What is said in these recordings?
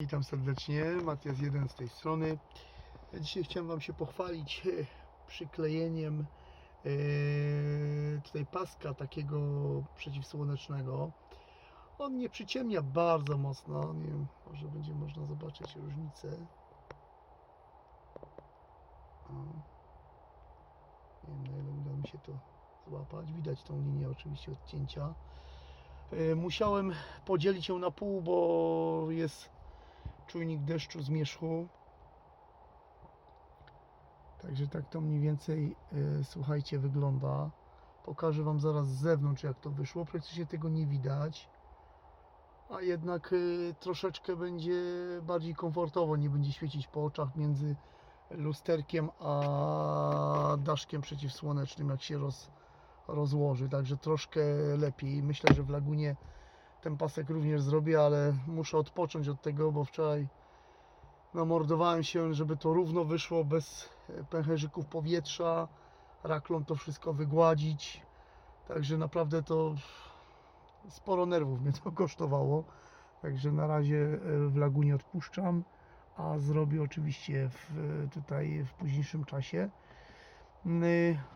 Witam serdecznie, Matias 1 z tej strony. Dzisiaj chciałem Wam się pochwalić e, przyklejeniem e, tutaj paska takiego przeciwsłonecznego. On nie przyciemnia bardzo mocno, nie wiem, może będzie można zobaczyć różnicę. Nie wiem na ile uda mi się to złapać. Widać tą linię oczywiście odcięcia. E, Musiałem podzielić ją na pół, bo jest czujnik deszczu zmierzchu. Także tak to mniej więcej, e, słuchajcie, wygląda. Pokażę Wam zaraz z zewnątrz, jak to wyszło. Praktycznie tego nie widać. A jednak e, troszeczkę będzie bardziej komfortowo. Nie będzie świecić po oczach między lusterkiem a daszkiem przeciwsłonecznym, jak się roz, rozłoży. Także troszkę lepiej. Myślę, że w lagunie ten pasek również zrobię, ale muszę odpocząć od tego, bo wczoraj namordowałem się, żeby to równo wyszło bez e, pęcherzyków powietrza, raklą to wszystko wygładzić. Także naprawdę to sporo nerwów mnie to kosztowało. Także na razie e, w lagunie odpuszczam, a zrobię oczywiście w, tutaj w późniejszym czasie.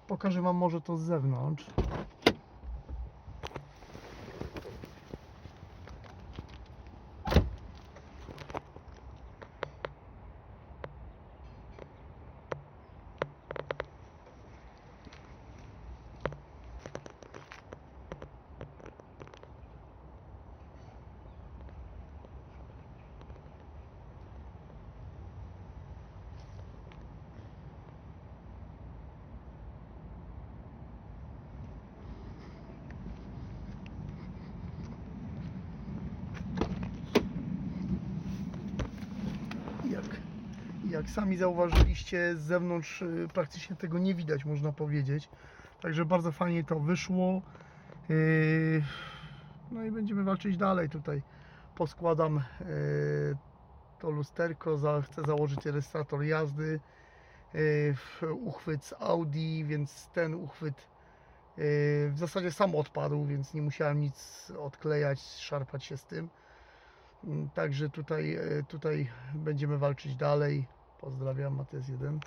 Pokażę Wam może to z zewnątrz. jak, jak sami zauważyliście, z zewnątrz y, praktycznie tego nie widać, można powiedzieć. Także bardzo fajnie to wyszło. Yy, No i będziemy walczyć dalej tutaj. Poskładam yy, to lusterko, chcę założyć rejestrator jazdy, uchwyt z Audi, więc ten uchwyt w zasadzie sam odpadł, więc nie musiałem nic odklejać, szarpać się z tym. Mm, Także tutaj, tutaj będziemy walczyć dalej. Pozdrawiam, Matys 1.